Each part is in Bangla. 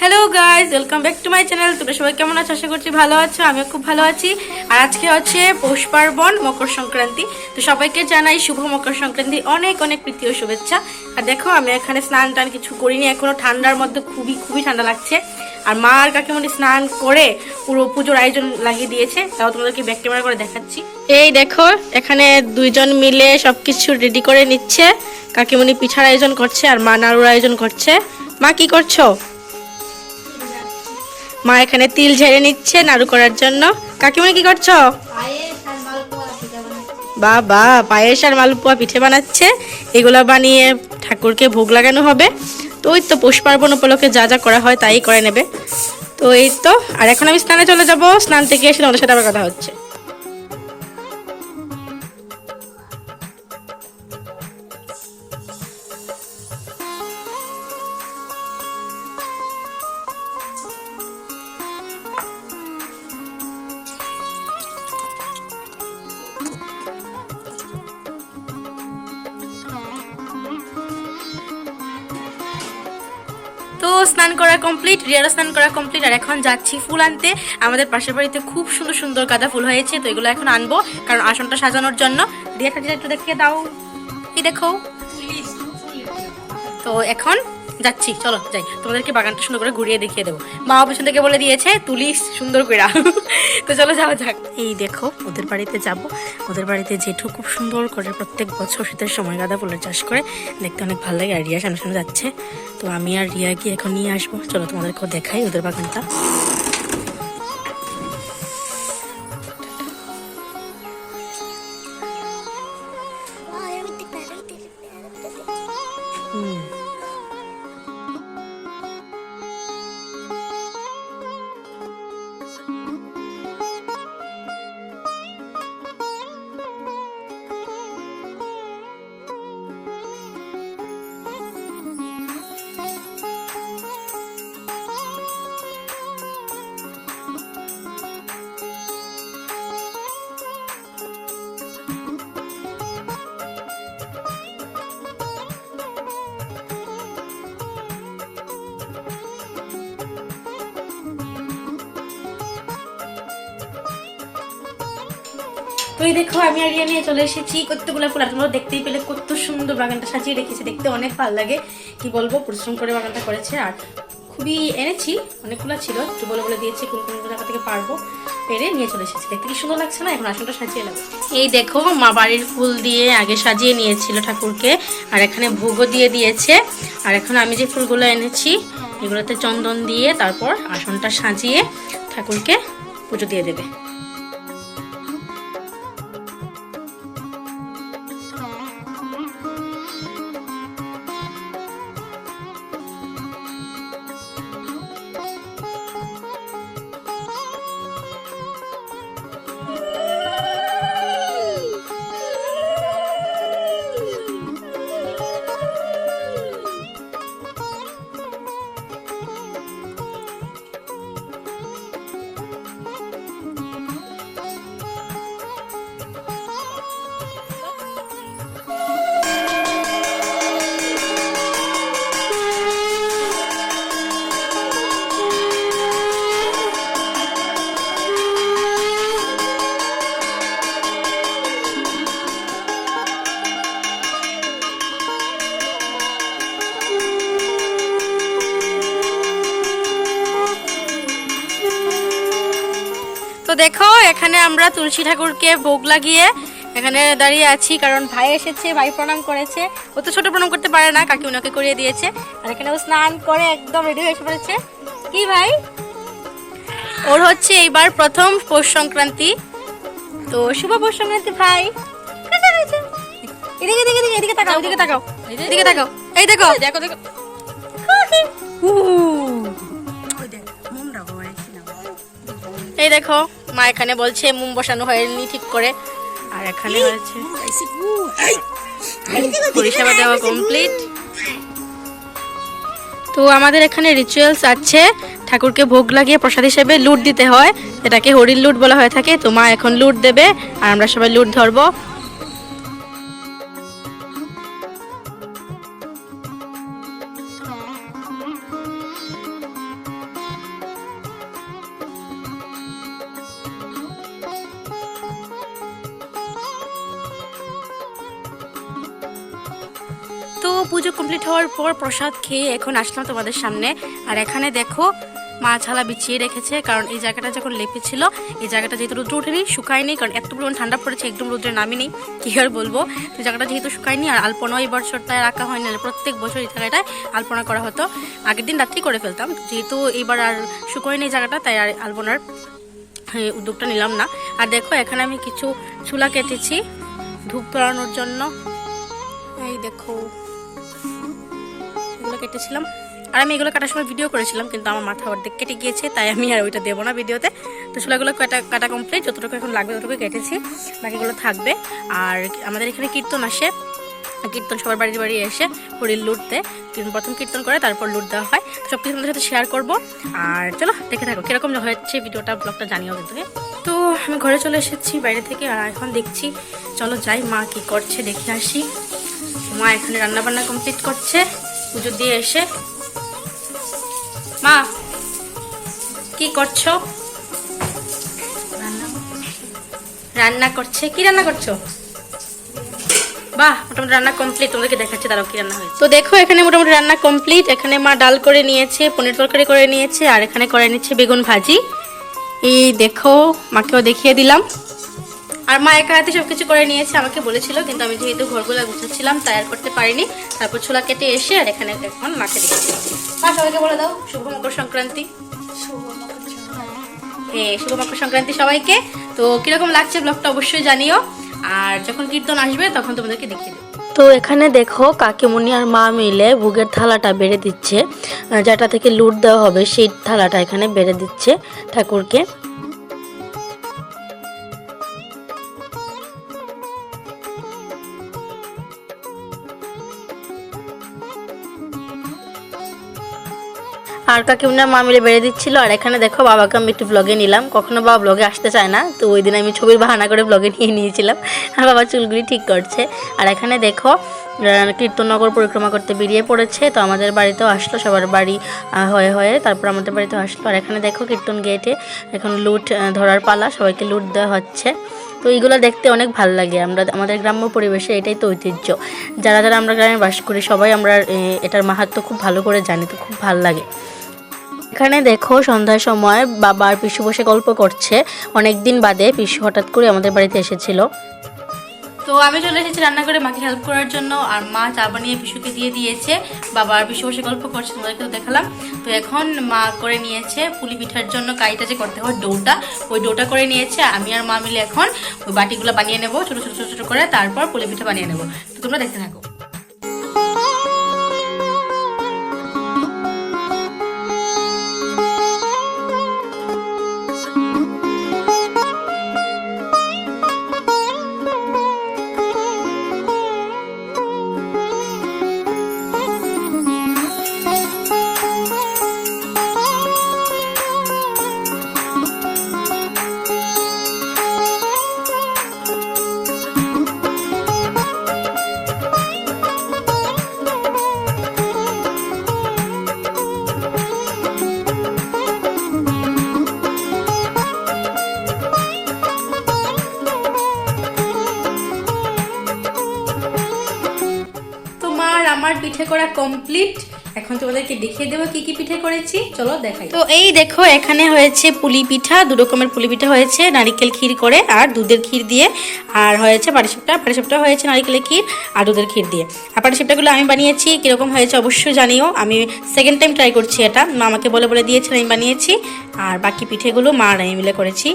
Hello guys welcome back to my channel তোমরা সবাই কেমন আছো? আশা করছি ভালো আছো। আমিও খুব ভালো আছি। আর আজকে হচ্ছে পৌষ পার্বণ, মকর সংক্রান্তি। তো সবাইকে জানাই শুভ মকর সংক্রান্তি। অনেক অনেক প্রীতি ও শুভেচ্ছা। আর দেখো, আমি এখানে স্নান টান কিছু করিনি। এখনও ঠান্ডার মধ্যে খুবই খুবই ঠান্ডা লাগছে। আর মা আর কাকিমণি স্নান করে পুরো পুজোর আয়োজন লাগিয়ে দিয়েছে। তাও তোমাদেরকে ব্যাক ক্যামেরা করে দেখাচ্ছি। এই দেখো, এখানে দুইজন মিলে সবকিছু রেডি করে নিচ্ছে। কাকিমণি পিঠার আয়োজন করছে আর মা নাড়ুর আয়োজন করছে। মা, কি করছ? মা এখানে তিল ঝেড়ে নিচ্ছে নাড়ু করার জন্য। কাকিমা কি করছ? বাবা, পায়েস আর মালপোয়া পিঠে বানাচ্ছে। এগুলো বানিয়ে ঠাকুরকে ভোগ লাগানো হবে। তো ওই তো পৌষ পার্বণ উপলক্ষে যা যা করা হয় তাই করে নেবে। তো এই তো, আর এখন আমি স্নানে চলে যাব। স্নান থেকে এসে ওদের সাথে আবার কথা হচ্ছে। স্নান করা কমপ্লিট রিয়ারও স্নান করা কমপ্লিট আর এখন যাচ্ছি ফুল আনতে। আমাদের পাশের বাড়িতে খুব সুন্দর সুন্দর গাঁদা ফুল হয়েছে, তো এগুলো এখন আনব, কারণ আসনটা সাজানোর জন্য। রিয়া একটু দেখিয়ে দাও। কি দেখো। তো এখন যাচ্ছি চলো যাই। তোমাদেরকে বাগানটা সুন্দর করে ঘুরিয়ে দেখিয়ে দেবো। মা পিছন থেকে বলে দিয়েছে তুলিস সুন্দর করে। তো চলো যাওয়া যাক। এই দেখো ওদের বাড়িতে যাব। ওদের বাড়িতে জেঠু খুব সুন্দর করে প্রত্যেক বছর শীতের সময় গাঁদা ফুলের চাষ করে। দেখতে অনেক ভালো লাগে আর রিয়া সামনে সামনে যাচ্ছে। তো আমি আর রিয়া গিয়ে এখন নিয়ে আসব। চলো তোমাদেরকেও দেখাই ওদের বাগানটা। হুম। তো এই দেখো, আমি আর নিয়ে চলে এসেছি। কতগুলো ফুল, আর তোমরা দেখতেই পেলে কত সুন্দর বাগানটা সাজিয়ে রেখেছে। দেখতে অনেক ভালো লাগে। কি বলব, পরিশ্রম করে বাগানটা করেছে। আর খুবই এনেছি, অনেকগুলো ছিল। একটু বলে বলে দিয়েছি, কোন কোন জায়গা থেকে পারব পেরে নিয়ে চলে এসেছি। দেখতে কি সুন্দর লাগছে না? এখন আসনটা সাজিয়ে নেব। এই দেখো, মা বাড়ির ফুল দিয়ে আগে সাজিয়ে নিয়েছিল ঠাকুরকে, আর এখানে ভোগও দিয়ে দিয়েছে। আর এখন আমি যে ফুলগুলো এনেছি, এগুলোতে চন্দন দিয়ে তারপর আসনটা সাজিয়ে ঠাকুরকে পুজো দিয়ে দেবে। দেখো এখানে আমরা তুলসী ঠাকুরকে ভোগ লাগিয়ে এখানে দাঁড়িয়ে আছি কারণ ভাই এসেছে ভাই প্রণাম করেছে। ও তো ছোট প্রণাম করতে পারে না কাকি ওনাকে করিয়ে দিয়েছে। আর এখানে ও স্নান করে একদম রেডি হয়ে এসে পড়েছে। কি ভাই? ওর হচ্ছে এইবার প্রথম পৌষ সংক্রান্তি। তো শুভ পৌষ সংক্রান্তি ভাই। এদিকে এদিকে এদিকে এদিকে তাকাও এদিকে তাকাও এদিকে তাকাও। এই দেখো। দেখো দেখো। এই দেখো মা এখানে বলছে মোম বসানো হয়নি ঠিক করে। আর এখানে হয়েছে পরিষেবা দেওয়া কমপ্লিট তো আমাদের এখানে রিচুয়ালস আছে। ঠাকুরকে ভোগ লাগিয়ে প্রসাদ হিসেবে লুট দিতে হয়। এটাকে হরির লুট বলা হয়ে থাকে। তো মা এখন লুট দেবে আর আমরা সবাই লুট ধরবো। তো পুজো কমপ্লিট হওয়ার পর প্রসাদ খেয়ে এখন আসলাম তোমাদের সামনে। আর এখানে দেখো, মা ছালা বিছিয়ে রেখেছে, কারণ এই জায়গাটা যখন লেপেছিল, এই জায়গাটা যেহেতু রুদ্র ওঠেনি, শুকায়নি, কারণ এত পরিমাণ ঠান্ডা পড়েছে, একদম রুদ্রের নামই নেই কী আর বলব। তো জায়গাটা যেহেতু শুকায়নি, আর আলপনাও এই বছরটায় রাখা হয়নি প্রত্যেক বছর এই জায়গাটায় আলপনা করা হতো। আগের দিন রাত্রি করে ফেলতাম, যেহেতু এইবার আর শুকায়নি এই জায়গাটা, তাই আর আলপনার উদ্যোগটা নিলাম না। আর দেখো, এখানে আমি কিছু চুলা কেটেছি ধূপ ধরানোর জন্য। এই দেখো কেটেছিলাম। আর আমি এগুলো কাটার সময় ভিডিও করেছিলাম, কিন্তু আমার মাথা অর্ধেক কেটে গিয়েছে, তাই আমি আর ওইটা দেবো না ভিডিওতে তো। চুলাগুলো কাটা কাটা কমপ্লিট যতটুকু এখন লাগবে ততটুকু কেটেছি, বাকিগুলো থাকবে। আর আমাদের এখানে কীর্তন আসে, কীর্তন সবার বাড়ি বাড়ি এসে হরির লুট দেয় প্রথম কীর্তন করে, তারপর লুট দেওয়া হয়। সব কিছু আমাদের সাথে শেয়ার করব। আর চলো, দেখে থাকো, কীরকম হচ্ছে ভিডিওটা ব্লগটা জানিও কিন্তু? তো আমি ঘরে চলে এসেছি, বাইরে থেকে, আর এখন দেখছি, চলো যাই, মা কি করছে, দেখে আসি। মা এখানে রান্না বান্না কমপ্লিট করছে। পুজো দিয়ে এসে। মা, কি করছ? রান্না করছে। কি রান্না করছ? বাহ, মোটামুটি রান্না কমপ্লিট তোমাদেরকে দেখাচ্ছে তারাও কি রান্না হয়েছে। তো দেখো, এখানে মোটামুটি রান্না কমপ্লিট এখানে মা ডাল করে নিয়েছে, পনির তরকারি করে নিয়েছে, আর এখানে করে নিচ্ছে বেগুন ভাজি। এই দেখো, মাকেও দেখিয়ে দিলাম। আর মা একা হাতে সবকিছু করে নিয়েছে আমাকে বলেছিল কিন্তু আমি যেহেতু ঘরগুলো গুছাচ্ছিলাম তাই আর করতে পারিনি। তারপর ছোলা কেটে এসে আর এখানে এখন মাকে দিয়েছি। মা সবাইকে বলে দাও শুভ মকর সংক্রান্তি। হ্যাঁ শুভ মকর সংক্রান্তি সবাইকে। তো কীরকম লাগছে ব্লগটা অবশ্যই জানিও। আর যখন কীর্তন আসবে তখন তোমাদেরকে দেখিয়ে দেবো। তো এখানে দেখো কাকিমুনি আর মা মিলে ভোগের থালাটা বেড়ে দিচ্ছে। যেটা থেকে লুট দেওয়া হবে সেই থালাটা এখানে বেড়ে দিচ্ছে ঠাকুরকে। আর কাকিমুনি মা মিলে বেড়ে দিচ্ছিল। আর এখানে দেখো বাবাকে আমি একটু ব্লগে নিলাম। কখনো বাবা ব্লগে আসতে চায় না তো ওই দিন আমি ছবির বাহানা করে ব্লগে নিয়ে নিয়েছিলাম। আর বাবা চুলগুলি ঠিক করছে। আর এখানে দেখো আহ, কীর্তননগর পরিক্রমা করতে বেরিয়ে পড়েছে। তো আমাদের বাড়িতেও আসলো সবার বাড়ি হয়ে হয়ে তারপর আমাদের বাড়িতেও আসলো। আর এখানে দেখো কীর্তন গেটে এখন লুট ধরার পালা সবাইকে লুট দেওয়া হচ্ছে। তো এইগুলো দেখতে অনেক ভালো লাগে। আমরা আমাদের গ্রাম্য পরিবেশে এটাই তো ঐতিহ্য। যারা যারা আমরা গ্রামে বাস করি সবাই আমরা এটার মাহাত্ম খুব ভালো করে জানি তো খুব ভালো লাগে। এখানে দেখো সন্ধ্যার সময় বাবা আর পিসু বসে গল্প করছে। অনেক দিন বাদে পিসু হঠাৎ করে আমাদের বাড়িতে এসেছিল। তো আমি চলে এসেছি রান্না করে মাকে হেল্প করার জন্য আর মা চা বানিয়ে পিসুকে দিয়ে দিয়েছে। বাবা আর পিসু বসে গল্প করছে তোমাদেরকে তো দেখালাম। তো এখন মা করে নিয়েছে পুলি পিঠার জন্য কাইটা যে করতে হয় ডোটা, ওই ডোটা করে নিয়েছে। আমি আর মা মিলে এখন ওই বাটিগুলো বানিয়ে নেব, ছোটো ছোটো ছোটো ছোটো করে, তারপর পুলি পিঠা বানিয়ে নেব। তো তোমরা দেখতে থাকো। পিঠে করা কমপ্লিট এখন তোমাদেরকে দেখিয়ে দেবো কি কি পিঠে করেছি। চলো দেখাই। তো এই দেখো, এখানে হয়েছে পুলি পিঠা, দু রকমের পুলি পিঠা হয়েছে, নারিকেল ক্ষীর করে আর দুধের ক্ষীর দিয়ে। আর হয়েছে পাটিসাপটা পাটিসাপটা হয়েছে নারিকেলের ক্ষীর আর দুধের ক্ষীর দিয়ে। আর পাটিসাপটাগুলো আমি বানিয়েছি, কীরকম হয়েছে অবশ্যই জানিও। আমি সেকেন্ড টাইম ট্রাই করছি এটা। মা আমাকে বলে বলে দিয়েছেন আমি বানিয়েছি। আর বাকি পিঠেগুলো মা আর আমি মিলে করেছি।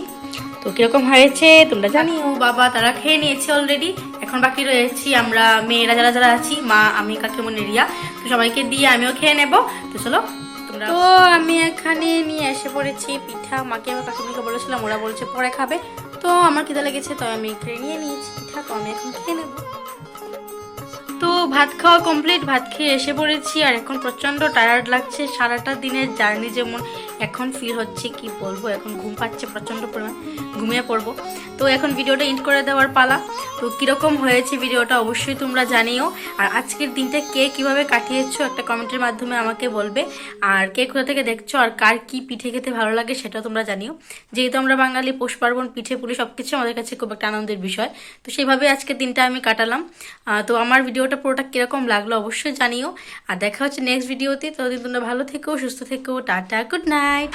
তো কীরকম হয়েছে তোমরা জানিও। বাবা তারা খেয়ে নিয়েছে অলরেডি এখন বাকি রয়েছি আমরা মেয়েরা যারা যারা আছি মা আমি কাকিমন রিয়া তো সবাইকে দিয়ে আমিও খেয়ে নেব। তো চলো তোমরা তো আমি এখানে নিয়ে এসে পড়েছি পিঠা। মাকে আমার কাকিমাকে বলেছিলাম ওরা বলছে পরে খাবে। তো আমার খিদে লেগেছে তো আমি খেয়ে নিয়ে নিয়েছি পিঠা। তো আমি এখন খেয়ে নেব। তো ভাত খাওয়া কমপ্লিট ভাত খেয়ে এসে পড়েছি আর এখন প্রচণ্ড টায়ার্ড লাগছে। সারাটা দিনের জার্নি যেমন এখন ফিল হচ্ছে কি বলব? এখন ঘুম পাচ্ছে প্রচণ্ড পরিমাণ। ঘুমিয়ে পড়ব। তো এখন ভিডিওটা এন্ড করে দেওয়ার পালা। তো কীরকম হয়েছে ভিডিওটা অবশ্যই তোমরা জানিও। আর আজকের দিনটা কে কীভাবে কাটিয়েছো একটা কমেন্টের মাধ্যমে আমাকে বলবে। আর কে কোথা থেকে দেখছ আর কার কি পিঠে খেতে ভালো লাগে সেটাও তোমরা জানিও। যেহেতু আমরা বাঙালি পৌষ পার্বণ, পিঠে পুলি সব কিছু আমাদের কাছে খুব একটা আনন্দের বিষয়। তো সেইভাবে আজকের দিনটা আমি কাটালাম। তো আমার ভিডিওটা ভিডিওটা পুরোটা কীরকম লাগল অবশ্যই জানিও। আর দেখা হচ্ছে নেক্সট ভিডিওতে ততদিন তোমরা ভালো থেকো, সুস্থ থেকো, টাটা গুড নাইট